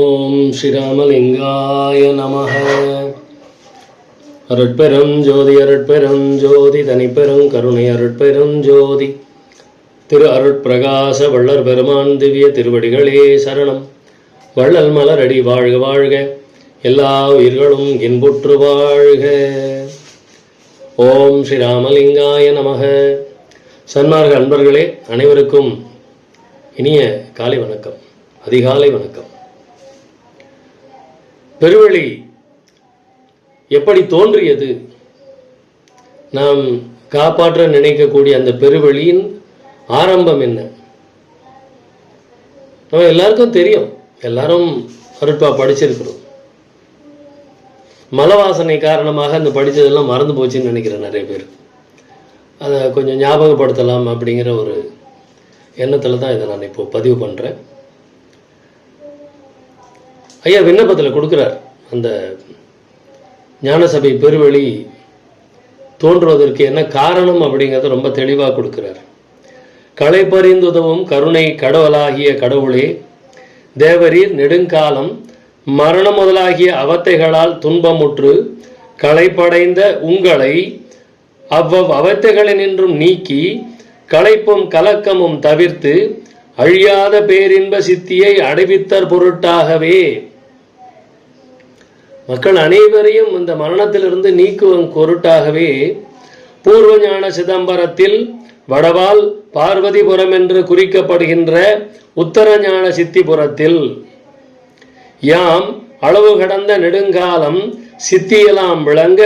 ஓம் ஸ்ரீராமலிங்காய நம அருட்பெரும் ஜோதி அருட்பெரும் ஜோதி தனிப்பெரும் கருணை அருட்பெரும் ஜோதி. திரு அருட்பிரகாச வள்ளர் பெருமான் திவ்ய திருவடிகளே சரணம். வள்ளல் மலரடி வாழ்க வாழ்க எல்லா உயிர்களும் இன்புற்று வாழ்க. ஓம் ஸ்ரீராமலிங்காய நமக. சன்மார்க்க அன்பர்களே அனைவருக்கும் இனிய காலை வணக்கம் அதிகாலை வணக்கம். பெருவழி எப்படி தோன்றியது? நாம் காப்பாற்ற நினைக்கக்கூடிய அந்த பெருவழியின் ஆரம்பம் என்ன? நம்ம எல்லாருக்கும் தெரியும். எல்லாரும் அருட்பா படிச்சிருக்கிறோம். மலவாசனை காரணமாக அந்த படித்ததெல்லாம் மறந்து போச்சுன்னு நினைக்கிறேன் நிறைய பேர். அதை கொஞ்சம் ஞாபகப்படுத்தலாம் அப்படிங்கிற ஒரு எண்ணத்தில் தான் இதை நான் இப்போ பதிவு பண்ணுறேன் ஐயா விண்ணப்பத்தில் கொடுக்குறார். அந்த ஞானசபை பெருவழி தோன்றுவதற்கு என்ன காரணம் அப்படிங்கிறத ரொம்ப தெளிவாக கொடுக்குறார். களைப்பறிந்துதவும் கருணை கடவுளாகிய கடவுளே தேவரீர் நெடுங்காலம் மரணம் முதலாகிய அவத்தைகளால் துன்பமுற்று களைப்படைந்த உங்களை அவ்வவ் அவத்தைகளினின்றும் நீக்கி களைப்பும் கலக்கமும் தவிர்த்து அழியாத பேரின்ப சித்தியை அடைவித்தற் பொருட்டாகவே மக்கள் அனைவரையும் இந்த மரணத்திலிருந்து நீக்குவம் பொருட்டாகவே பூர்வ ஞான சிதம்பரத்தில் வடவால் பார்வதிபுரம் என்று குறிக்கப்படுகின்ற உத்தர ஞான சித்திபுரத்தில் யாம் அளவு கடந்த நெடுங்காலம் சித்தியெல்லாம் விளங்க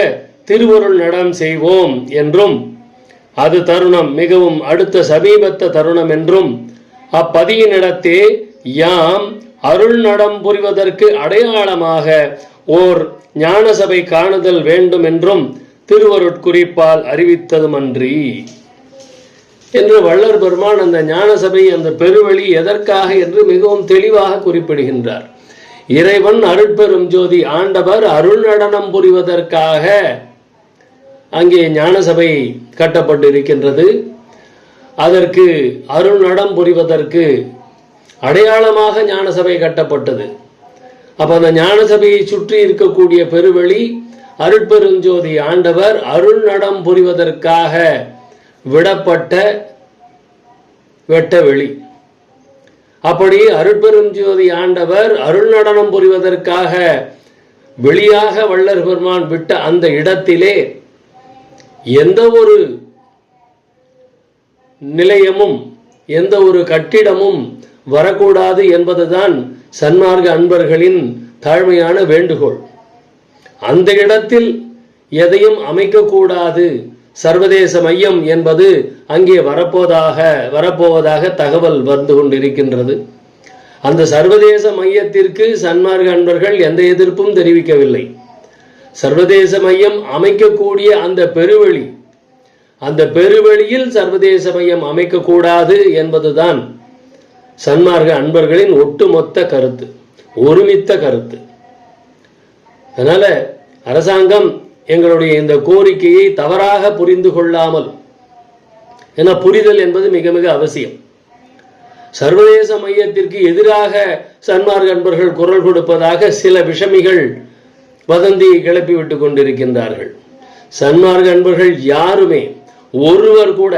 திருவருள் நடம் செய்வோம் என்றும் அது தருணம் மிகவும் அடுத்த சமீபத்த தருணம் என்றும் அப்பதியினிடத்தே யாம் அருள் நடம் புரிவதற்கு அடையாளமாக ஓர் ஞானசபை காணுதல் வேண்டும் என்றும் திருவருட்குறிப்பால் அறிவித்ததுமன்றி. என்று வள்ளர் பெருமான் அந்த ஞானசபை அந்த பெருவழி எதற்காக என்று மிகவும் தெளிவாக குறிப்பிடுகின்றார். இறைவன் அருட்பெரும் ஜோதி ஆண்டவர் அருள் நடனம் புரிவதற்காக அங்கே ஞானசபை கட்டப்பட்டு இருக்கின்றது அதற்கு அருள் நடம் புரிவதற்கு அடையாளமாக ஞானசபை கட்டப்பட்டது. அப்போ அந்த ஞானசபையை சுற்றி இருக்கக்கூடிய பெருவெளி அருட்பெருஞ்சோதி ஆண்டவர் அருள் நடம் புரிவதற்காக விடப்பட்ட வெட்ட வெளி அப்படி அருட்பெருஞ்சோதி ஆண்டவர் அருள் நடனம் புரிவதற்காக வெளியாக வள்ளர் பெருமான் விட்ட அந்த இடத்திலே எந்த ஒரு நிலையமும் எந்த ஒரு கட்டிடமும் வரக்கூடாது என்பதுதான் சன்மார்க்க அன்பர்களின் தாழ்மையான வேண்டுகோள். அந்த இடத்தில் எதையும் அமைக்கக்கூடாது. சர்வதேச மையம் என்பது அங்கே வரப்போவதாக வரப்போவதாக தகவல் வந்து கொண்டிருக்கின்றது. அந்த சர்வதேச மையத்திற்கு சன்மார்க்க அன்பர்கள் எந்த எதிர்ப்பும் தெரிவிக்கவில்லை. சர்வதேச மையம் அமைக்கக்கூடிய அந்த பெருவெளி அந்த பெருவெளியில் சர்வதேச மையம் அமைக்கக்கூடாது என்பதுதான் சன்மார்க்க அன்பர்களின் ஒட்டுமொத்த கருத்து ஒருமித்த கருத்து. அதனால அரசாங்கம் எங்களுடைய இந்த கோரிக்கையை தவறாக புரிந்து கொள்ளாமல் என புரிதல் என்பது மிக மிக அவசியம். சர்வதேச மையத்திற்கு எதிராக சன்மார்க்க அன்பர்கள் குரல் கொடுப்பதாக சில விஷமிகள் வதந்தியை கிளப்பி விட்டு கொண்டிருக்கின்றார்கள். சன்மார்க்க அன்பர்கள் யாருமே ஒருவர் கூட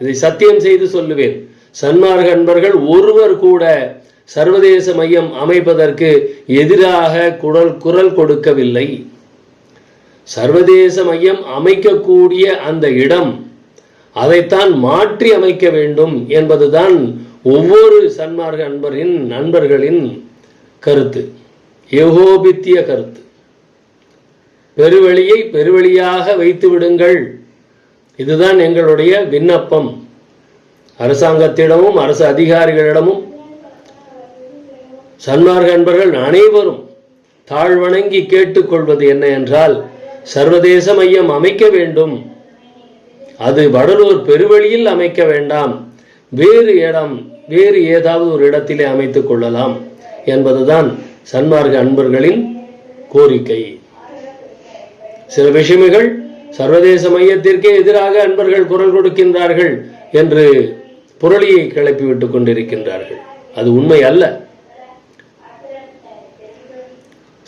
இதை சத்தியம் செய்து சொல்லுவேன் சன்மார்க்க அன்பர்கள் ஒருவர் கூட சர்வதேச மையம் அமைப்பதற்கு எதிராக குரல் குரல் கொடுக்கவில்லை. சர்வதேச மையம் அமைக்கக்கூடிய அந்த இடம் அதைத்தான் மாற்றி அமைக்க வேண்டும் என்பதுதான் ஒவ்வொரு சன்மார்க்க அன்பரின் நண்பர்களின் கருத்து ஏகோபித்திய கருத்து. பெருவெளியை பெருவெளியாக வைத்து விடுங்கள் இதுதான் எங்களுடைய விண்ணப்பம். அரசாங்கத்திடமும் அரசு அதிகாரிகளிடமும். சன்மார்க்க அன்பர்கள் அனைவரும் தாழ்வணங்கி கேட்டுக்கொள்வது என்ன என்றால் சர்வதேச மையம் அமைக்க வேண்டும். அது வடலூர் பெருவழியில் அமைக்க வேண்டாம். வேறு இடம் வேறு ஏதாவது ஒரு இடத்திலே அமைத்துக் கொள்ளலாம் என்பதுதான் சன்மார்க்க அன்பர்களின் கோரிக்கை. சில விஷயங்கள் சர்வதேச மையத்திற்கே எதிராக அன்பர்கள் குரல் கொடுக்கின்றார்கள் என்று புரளியை கிளப்பி விட்டுக் கொண்டிருக்கின்றார்கள். அது உண்மை அல்ல.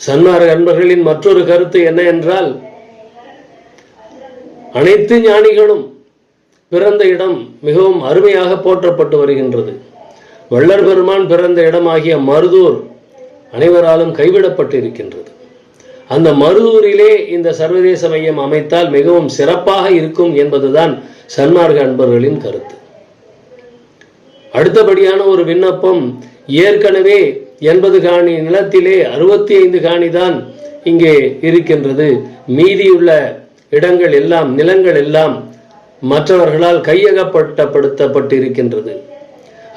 சன்மார்க்க அன்பர்களின் மற்றொரு கருத்து என்ன என்றால் அனைத்து ஞானிகளும் பிறந்த இடம் மிகவும் அருமையாக போற்றப்பட்டு வருகின்றது. வள்ளர் பெருமான் பிறந்த இடமாகிய மருதூர் அனைவராலும் கைவிடப்பட்டு இருக்கின்றது அந்த மருதூரிலே இந்த சர்வதேச மையம் அமைத்தால் மிகவும் சிறப்பாக இருக்கும் என்பதுதான் சன்மார்க்க அன்பர்களின் கருத்து. அடுத்தபடியான ஒரு விண்ணப்பம் ஏற்கனவே எண்பது காணி நிலத்திலே அறுபத்தி ஐந்து காணி தான் இங்கே இருக்கின்றது. மீதியுள்ள இடங்கள் எல்லாம் நிலங்கள் எல்லாம் மற்றவர்களால் கையகப்பட்டப்படுத்தப்பட்டிருக்கின்றது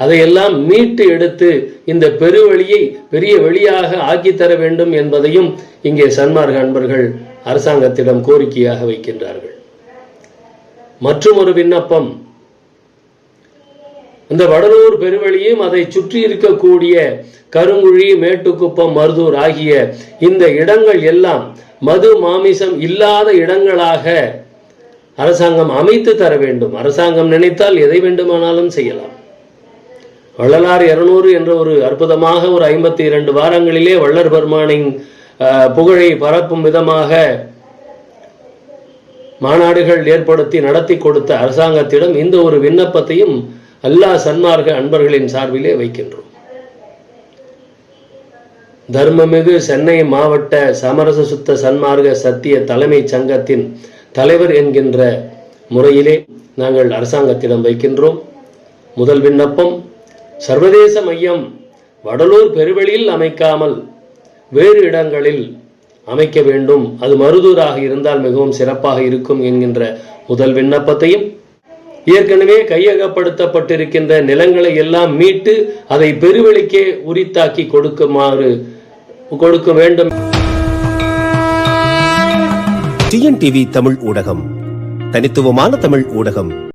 அதையெல்லாம் மீட்டு எடுத்து இந்த பெருவழியை பெரிய வழியாக ஆக்கி தர வேண்டும் என்பதையும் இங்கே சன்மார்க்க அன்பர்கள் அரசாங்கத்திடம் கோரிக்கையாக வைக்கின்றார்கள். மற்றும் ஒரு விண்ணப்பம் இந்த வடலூர் பெருவழியும் அதை சுற்றி இருக்கக்கூடிய கருங்குழி மேட்டுக்குப்பம் மருதூர் ஆகிய இந்த இடங்கள் எல்லாம் மது மாமிசம் இல்லாத இடங்களாக அரசாங்கம் அமைத்து தர வேண்டும். அரசாங்கம் நினைத்தால் எதை வேண்டுமானாலும் செய்யலாம். வள்ளலார் இருநூறு என்ற ஒரு அற்புதமாக ஒரு ஐம்பத்தி இரண்டு வாரங்களிலே வள்ளர் பெருமானின் புகழை பரப்பும் விதமாக மாநாடுகள் ஏற்படுத்தி நடத்தி கொடுத்த அரசாங்கத்திடம் இந்த ஒரு விண்ணப்பத்தையும் அல்லாஹ் சன்மார்க்க அன்பர்களின் சார்பிலே வைக்கின்றோம். தர்மமிகு சென்னை மாவட்ட சமரச சுத்த சன்மார்க்க சத்திய தலைமைச் சங்கத்தின் தலைவர் என்கின்ற முறையிலே நாங்கள் அரசாங்கத்திடம் வைக்கின்றோம். முதல் விண்ணப்பம் சர்வதேச மையம் வடலூர் பெருவெளியில் அமைக்காமல் வேறு இடங்களில் அமைக்க வேண்டும். அது மருதூராக இருந்தால் மிகவும் சிறப்பாக இருக்கும் என்கின்ற முதல் விண்ணப்பத்தையும் ஏற்கனவே கையகப்படுத்தப்பட்டிருக்கின்ற நிலங்களை எல்லாம் மீட்டு அதை பெருவெளிக்கே உரித்தாக்கி கொடுக்குமாறு கொடுக்க வேண்டும். டிஎன்டிவி தமிழ் ஊடகம் தனித்துவமான தமிழ் ஊடகம்.